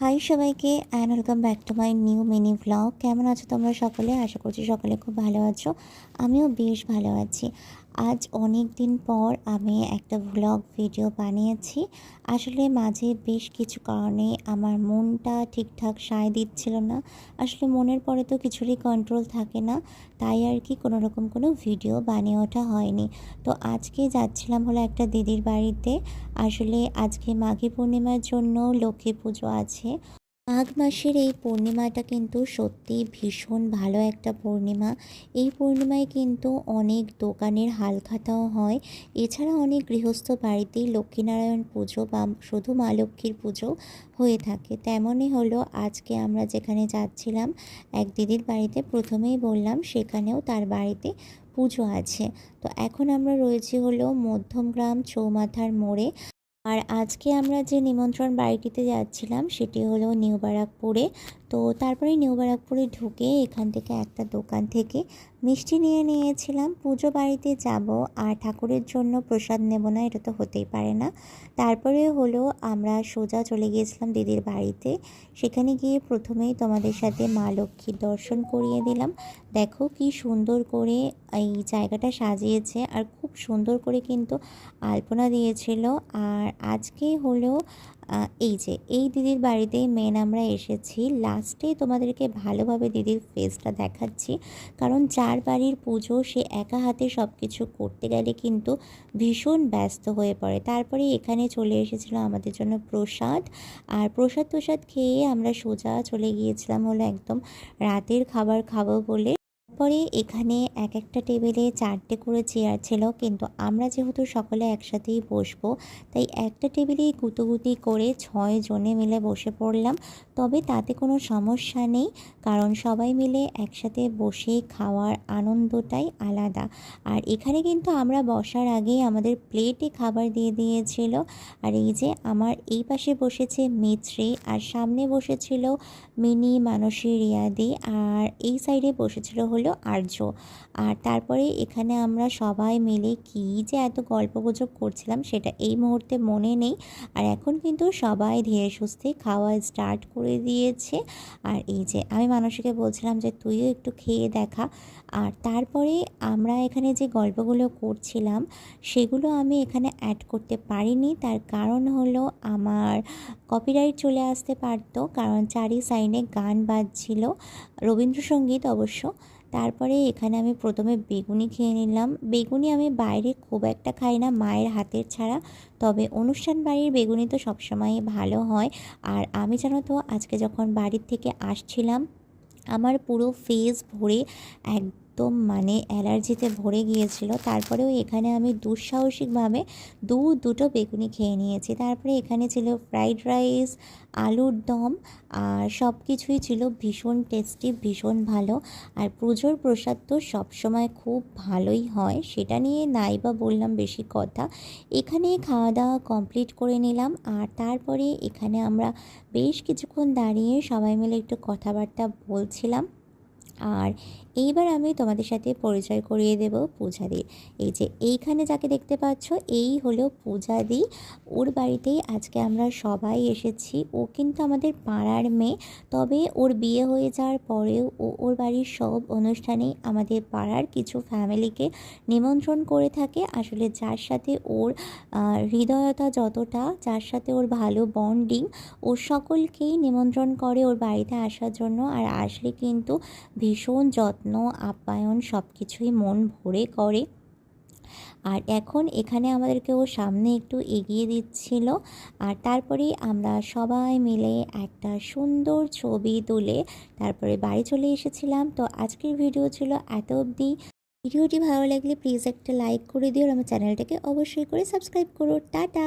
High সবাইকে and welcome back to my new mini vlog কেমন আছো তোমরা সকলে? আশা করছি সকলে খুব ভালো আছো। আমিও বেশ ভালো আছি। আজ অনেক দিন পর আমি একটা ভ্লগ ভিডিও বানিয়েছি। আসলে মাঝে বেশ কিছু কারণে আমার মনটা ঠিকঠাক সায় দিচ্ছিল না। আসলে মনের পরে তো কিছুরই কন্ট্রোল থাকে না, তাই আর কি কোনো রকম কোনো ভিডিও বানিয়ে ওঠা হয়নি। তো আজকে যাচ্ছিলাম হলো একটা দিদির বাড়িতে। আসলে আজকে মাঘী পূর্ণিমার জন্য লক্ষ্মী পুজো আছে। মাঘ মাসের এই পূর্ণিমাটা কিন্তু সত্যিই ভীষণ ভালো একটা পূর্ণিমা। এই পূর্ণিমায় কিন্তু অনেক দোকানের হালখাতাও হয়। এছাড়া অনেক গৃহস্থ বাড়িতেই লক্ষ্মীনারায়ণ পুজো বা শুধু মা লক্ষ্মীর পুজো হয়ে থাকে। তেমনই হলো আজকে আমরা যেখানে যাচ্ছিলাম, এক দিদির বাড়িতে প্রথমেই বললাম সেখানেও তার বাড়িতে পুজো আছে। তো এখন আমরা রয়েছি হলো মধ্যমগ্রাম চৌমাথার মোড়ে। আর আজকে আমরা যে নিমন্ত্রণ বাড়িটিতে যাচ্ছিলাম সেটি হলো নিউ বারাকপুরে তো তারপরে নিউ বারাকপুরে ঢুকে এখান থেকে একটা দোকান থেকে মিষ্টি নিয়ে নিয়েছিলাম, পুজো বাড়িতে যাব আর ঠাকুরের জন্য প্রসাদ নেব না, এটা তো হতেই পারে না। তারপরে হলো আমরা সোজা চলে গিয়েছিলাম দিদির বাড়িতে। সেখানে গিয়ে প্রথমেই তোমাদের সাথে মা লক্ষ্মীর দর্শন করিয়ে দিলাম। দেখো কি সুন্দর করে এই জায়গাটা সাজিয়েছে আর খুব সুন্দর করে কিন্তু আলপনা দিয়েছিল। আর আজকে হলো এই যে, এই দিদির বাড়িতেই মেন আমরা এসেছি। লাস্টে তোমাদেরকে ভালোভাবে দিদির ফেসটা দেখাচ্ছি। কারণ যার বাড়ির পুজো, সে একা হাতে সব কিছু করতে গেলে কিন্তু ভীষণ ব্যস্ত হয়ে পড়ে। তারপরে এখানে চলে এসেছিল আমাদের জন্য প্রসাদ। আর প্রসাদ প্রসাদ খেয়ে আমরা সোজা চলে গিয়েছিলাম হলো একদম রাতের খাবার খাব বলে। পরে এখানে এক একটা টেবিলে চারটে করে চেয়ার ছিল, কিন্তু আমরা যেহেতু সকলে একসাথেই বসবো, তাই একটা টেবিলেই গুতুগুতি করে ছয় জনে মিলে বসে পড়লাম। তবে তাতে কোনো সমস্যা নেই, কারণ সবাই মিলে একসাথে বসে খাওয়ার আনন্দটাই আলাদা। আর এখানে কিন্তু আমরা বসার আগেই আমাদের প্লেটে খাবার দিয়ে দিয়েছিল। আর এই যে আমার এই পাশে বসেছে মিত্রি, আর সামনে বসেছিল মিনি মানসী রিয়াদি, আর এই সাইডে বসেছিল হলো হলো আর্য। আর তারপরে এখানে আমরা সবাই মিলে কী যে এত গল্প গুজব করছিলাম সেটা এই মুহূর্তে মনে নেই। আর এখন কিন্তু সবাই ধীরে সুস্থে খাওয়া স্টার্ট করে দিয়েছে। আর এই যে আমি মানুষকে বলছিলাম যে, তুইও একটু খেয়ে দেখা। আর তারপরে আমরা এখানে যে গল্পগুলো করছিলাম, সেগুলো আমি এখানে অ্যাড করতে পারিনি। তার কারণ হলো আমার কপিরাইট চলে আসতে পারতো, কারণ চারি সাইডে গান বাজছিল, রবীন্দ্রসঙ্গীত অবশ্য। তারপরে এখানে আমি প্রথমে বেগুনি খেয়ে নিলাম। বেগুনি আমি বাইরে খুব একটা খাই না, মায়ের হাতের ছাড়া। তবে অনুষ্ঠান বাড়ির বেগুনি তো সবসময় ভালো হয়। আর আমি জানো তো, আজকে যখন বাড়ির থেকে আসছিলাম, আমার পুরো ফেস ভরে এক একদম মানে অ্যালার্জিতে ভরে গিয়েছিল। তারপরেও এখানে আমি দুঃসাহসিকভাবে দু দুটো বেগুনি খেয়ে নিয়েছি। তারপরে এখানে ছিল ফ্রাইড রাইস, আলুর দম, আর সব কিছুই ছিল ভীষণ টেস্টি, ভীষণ ভালো। আর পুজোর প্রসাদ তো সবসময় খুব ভালোই হয়, সেটা নিয়ে নাই বা বললাম বেশি কথা। এখানে খাওয়া দাওয়া কমপ্লিট করে নিলাম। আর তারপরে এখানে আমরা বেশ কিছুক্ষণ দাঁড়িয়ে সবাই মিলে একটু কথাবার্তা বলছিলাম। আর এইবার আমি তোমাদের সাথে পরিচয় করিয়ে দেব পূজাদির। এই যে এইখানে যাকে দেখতে পাচ্ছ, এই হলো পূজাদি। ওর বাড়িতেই আজকে আমরা সবাই এসেছি। ও কিন্তু আমাদের পাড়ার মেয়ে। তবে ওর বিয়ে হয়ে যাওয়ার পরেও ও ওর বাড়ির সব অনুষ্ঠানেই আমাদের পাড়ার কিছু ফ্যামিলিকে নিমন্ত্রণ করে থাকে। আসলে যার সাথে ওর হৃদয়তা যতটা, যার সাথে ওর ভালো বন্ডিং ও সকলকেই নিমন্ত্রণ করে ওর বাড়িতে আসার জন্য। আর আসলে কিন্তু ভীষণ যত্ন, আপ্যায়ন সব কিছুই মন ভরে করে। আর এখন এখানে আমাদেরকে ও সামনে একটু এগিয়ে দিচ্ছিল। আর তারপরেই আমরা সবাই মিলে একটা সুন্দর ছবি তুলে তারপরে বাড়ি চলে এসেছিলাম। তো আজকের ভিডিও ছিল এত অবধি। ভিডিওটি ভালো লাগলে প্লিজ একটা লাইক করে দিও আর আমার চ্যানেলটাকে অবশ্যই করে সাবস্ক্রাইব করো। টাটা!